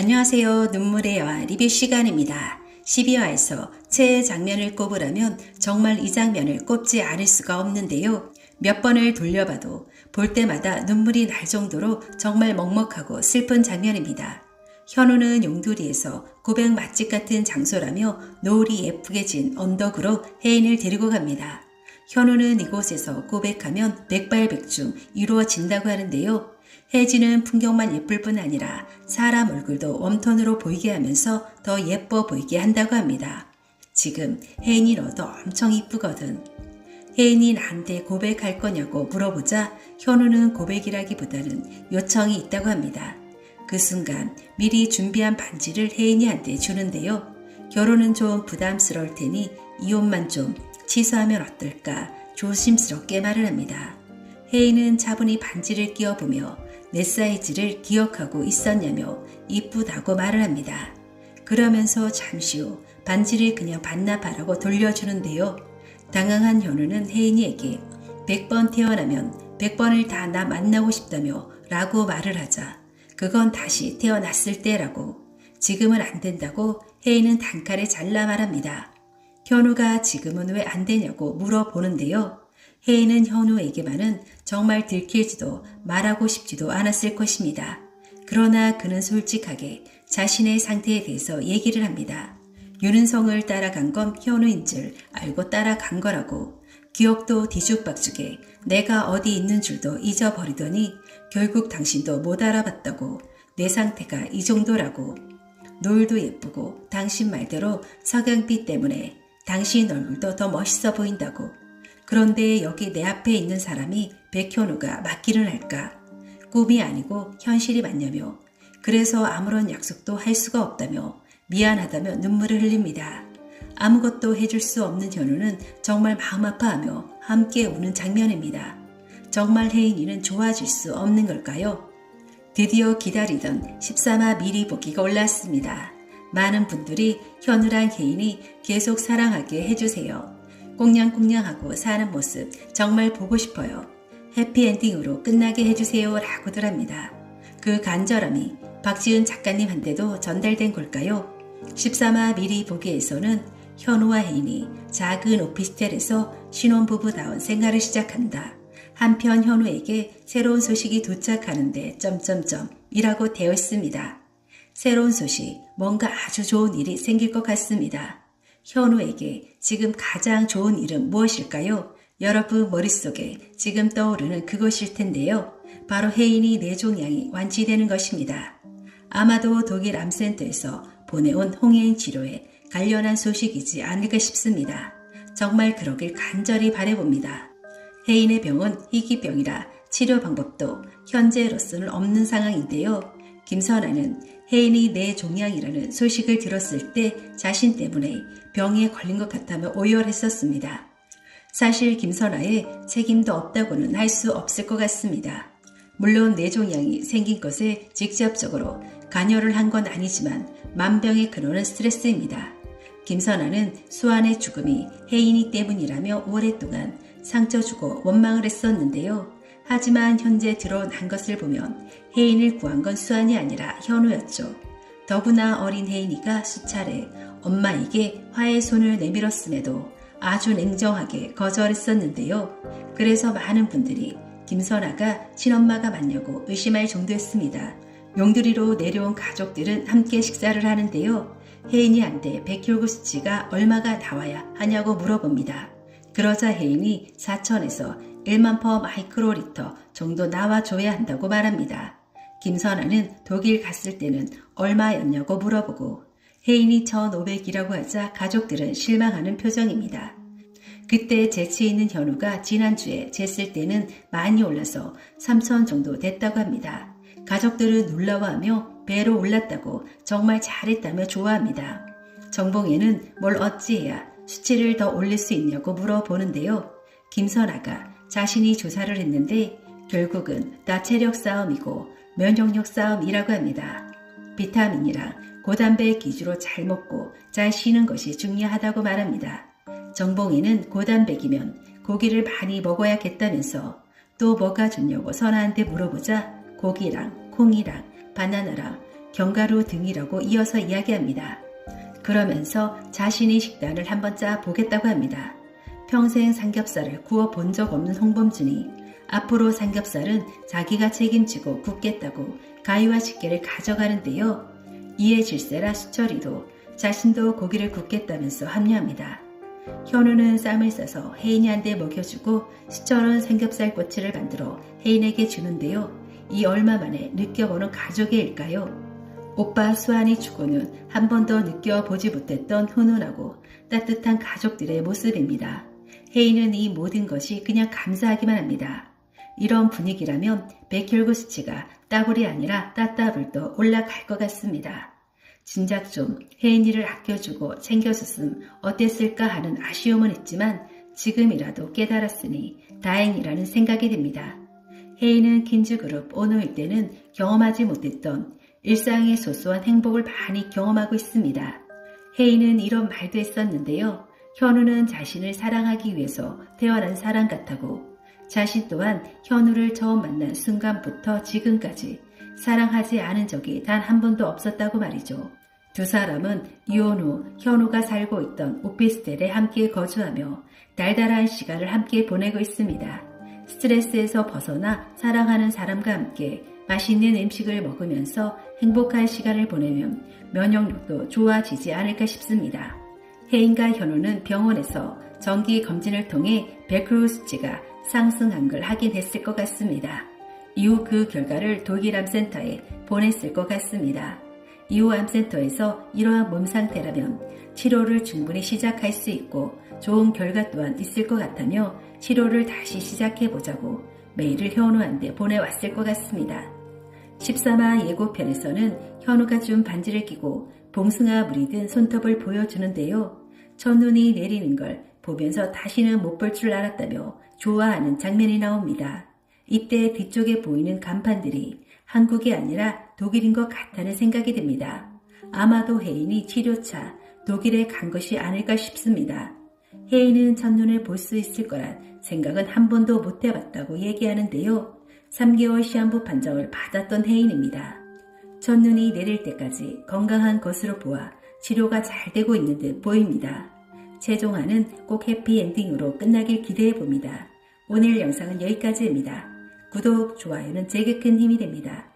안녕하세요. 눈물의 여화 리뷰 시간입니다. 12화에서 최애 장면을 꼽으라면 정말 이 장면을 꼽지 않을 수가 없는데요. 몇 번을 돌려봐도 볼 때마다 눈물이 날 정도로 정말 먹먹하고 슬픈 장면입니다. 현우는 용두리에서 고백 맛집 같은 장소라며 노을이 예쁘게 진 언덕으로 혜인을 데리고 갑니다. 현우는 이곳에서 고백하면 백발백중 이루어진다고 하는데요. 혜진은 풍경만 예쁠 뿐 아니라 사람 얼굴도 웜톤으로 보이게 하면서 더 예뻐 보이게 한다고 합니다. 지금 혜인이 너도 엄청 이쁘거든. 혜인이 나한테 고백할 거냐고 물어보자 현우는 고백이라기보다는 요청이 있다고 합니다. 그 순간 미리 준비한 반지를 혜인이한테 주는데요. 결혼은 좀 부담스러울 테니 이혼만 좀 취소하면 어떨까 조심스럽게 말을 합니다. 혜인은 차분히 반지를 끼워보며 내 사이즈를 기억하고 있었냐며 이쁘다고 말을 합니다. 그러면서 잠시 후 반지를 그냥 반납하라고 돌려주는데요. 당황한 현우는 혜인이에게 100번 태어나면 100번을 다 나 만나고 싶다며 라고 말을 하자 그건 다시 태어났을 때라고 지금은 안 된다고 혜인은 단칼에 잘라 말합니다. 현우가 지금은 왜 안 되냐고 물어보는데요. 혜인은 현우에게만은 정말 들킬지도 말하고 싶지도 않았을 것입니다. 그러나 그는 솔직하게 자신의 상태에 대해서 얘기를 합니다. 윤은성을 따라간 건 현우인 줄 알고 따라간 거라고 기억도 뒤죽박죽에 내가 어디 있는 줄도 잊어버리더니 결국 당신도 못 알아봤다고 내 상태가 이 정도라고 노을도 예쁘고 당신 말대로 석양빛 때문에 당신 얼굴도 더 멋있어 보인다고 그런데 여기 내 앞에 있는 사람이 백현우가 맞기는 할까? 꿈이 아니고 현실이 맞냐며 그래서 아무런 약속도 할 수가 없다며 미안하다며 눈물을 흘립니다. 아무것도 해줄 수 없는 현우는 정말 마음 아파하며 함께 우는 장면입니다. 정말 혜인이는 좋아질 수 없는 걸까요? 드디어 기다리던 13화 미리 보기가 올랐습니다. 많은 분들이 현우랑 혜인이 계속 사랑하게 해주세요. 꽁냥꽁냥하고 사는 모습 정말 보고 싶어요. 해피엔딩으로 끝나게 해주세요 라고들 합니다. 그 간절함이 박지은 작가님한테도 전달된 걸까요? 13화 미리 보기에서는 현우와 혜인이 작은 오피스텔에서 신혼부부다운 생활을 시작한다. 한편 현우에게 새로운 소식이 도착하는데 점점점 이라고 되어 있습니다. 새로운 소식, 뭔가 아주 좋은 일이 생길 것 같습니다. 현우에게 지금 가장 좋은 일은 무엇일까요? 여러분 머릿속에 지금 떠오르는 그것일 텐데요. 바로 혜인이 뇌종양이 완치되는 것입니다. 아마도 독일 암센터에서 보내온 홍해인 치료에 관련한 소식이지 않을까 싶습니다. 정말 그러길 간절히 바래봅니다. 혜인의 병은 희귀병이라 치료 방법도 현재로서는 없는 상황인데요. 김선아는 혜인이 뇌종양이라는 소식을 들었을 때 자신 때문에 병에 걸린 것 같다며 오열했었습니다. 사실 김선아의 책임도 없다고는 할 수 없을 것 같습니다. 물론 뇌종양이 생긴 것에 직접적으로 관여를 한 건 아니지만 만병의 근원은 스트레스입니다. 김선아는 수환의 죽음이 혜인이 때문이라며 오랫동안 상처 주고 원망을 했었는데요. 하지만 현재 드러난 것을 보면 혜인을 구한 건 수환이 아니라 현우였죠. 더구나 어린 혜인이가 수차례 엄마에게 화해 손을 내밀었음에도 아주 냉정하게 거절했었는데요. 그래서 많은 분들이 김선아가 친엄마가 맞냐고 의심할 정도였습니다. 용두리로 내려온 가족들은 함께 식사를 하는데요. 혜인이한테 백혈구 수치가 얼마가 나와야 하냐고 물어봅니다. 그러자 혜인이 4천에서 1만 퍼 마이크로리터 정도 나와줘야 한다고 말합니다. 김선아는 독일 갔을 때는 얼마였냐고 물어보고 혜인이 1,500이라고 하자 가족들은 실망하는 표정입니다. 그때 재치 있는 현우가 지난주에 쟀을 때는 많이 올라서 3천 정도 됐다고 합니다. 가족들은 놀라워하며 배로 올랐다고 정말 잘했다며 좋아합니다. 정봉에는 뭘 어찌해야 수치를 더 올릴 수 있냐고 물어보는데요. 김선아가 자신이 조사를 했는데 결국은 다 체력 싸움이고 면역력 싸움이라고 합니다. 비타민이랑 고단백 기주로 잘 먹고 잘 쉬는 것이 중요하다고 말합니다. 정봉이는 고단백이면 고기를 많이 먹어야겠다면서 또 뭐가 좋냐고 선아한테 물어보자 고기랑 콩이랑 바나나랑 견과류 등이라고 이어서 이야기합니다. 그러면서 자신이 식단을 한번 짜 보겠다고 합니다. 평생 삼겹살을 구워 본 적 없는 홍범준이 앞으로 삼겹살은 자기가 책임지고 굽겠다고 가위와 집게를 가져가는데요. 이에 질세라 수철이도 자신도 고기를 굽겠다면서 합류합니다. 현우는 쌈을 싸서 혜인이한테 먹여주고 수철은 삼겹살 꼬치를 만들어 혜인에게 주는데요. 이 얼마 만에 느껴보는 가족의 일까요? 오빠 수환이 죽고는 한 번도 느껴보지 못했던 훈훈하고 따뜻한 가족들의 모습입니다. 혜인은 이 모든 것이 그냥 감사하기만 합니다. 이런 분위기라면 백혈구 수치가 따블이 아니라 따따블도 올라갈 것 같습니다. 진작 좀 혜인이를 아껴주고 챙겨줬음 어땠을까 하는 아쉬움은 있지만 지금이라도 깨달았으니 다행이라는 생각이 듭니다. 혜인은 킨즈그룹 오너일 때는 경험하지 못했던 일상의 소소한 행복을 많이 경험하고 있습니다. 혜인은 이런 말도 했었는데요. 현우는 자신을 사랑하기 위해서 태어난 사람 같다고 자신 또한 현우를 처음 만난 순간부터 지금까지 사랑하지 않은 적이 단 한 번도 없었다고 말이죠. 두 사람은 이혼 후 현우가 살고 있던 오피스텔에 함께 거주하며 달달한 시간을 함께 보내고 있습니다. 스트레스에서 벗어나 사랑하는 사람과 함께 맛있는 음식을 먹으면서 행복한 시간을 보내면 면역력도 좋아지지 않을까 싶습니다. 혜인과 현우는 병원에서 정기 검진을 통해 베크로 수치가 상승한 걸 확인했을 것 같습니다. 이후 그 결과를 독일 암센터에 보냈을 것 같습니다. 이후 암센터에서 이러한 몸 상태라면 치료를 충분히 시작할 수 있고 좋은 결과 또한 있을 것 같다며 치료를 다시 시작해 보자고 메일을 현우한테 보내왔을 것 같습니다. 13화 예고편에서는 현우가 준 반지를 끼고 봉숭아 물이 든 손톱을 보여주는데요. 첫눈이 내리는 걸 보면서 다시는 못 볼 줄 알았다며 좋아하는 장면이 나옵니다. 이때 뒤쪽에 보이는 간판들이 한국이 아니라 독일인 것 같다는 생각이 듭니다. 아마도 혜인이 치료차 독일에 간 것이 아닐까 싶습니다. 혜인은 첫눈을 볼 수 있을 거란 생각은 한 번도 못 해봤다고 얘기하는데요. 3개월 시한부 판정을 받았던 혜인입니다. 첫눈이 내릴 때까지 건강한 것으로 보아 치료가 잘 되고 있는 듯 보입니다. 최종화는 꼭 해피엔딩으로 끝나길 기대해 봅니다. 오늘 영상은 여기까지입니다. 구독, 좋아요는 제게 큰 힘이 됩니다.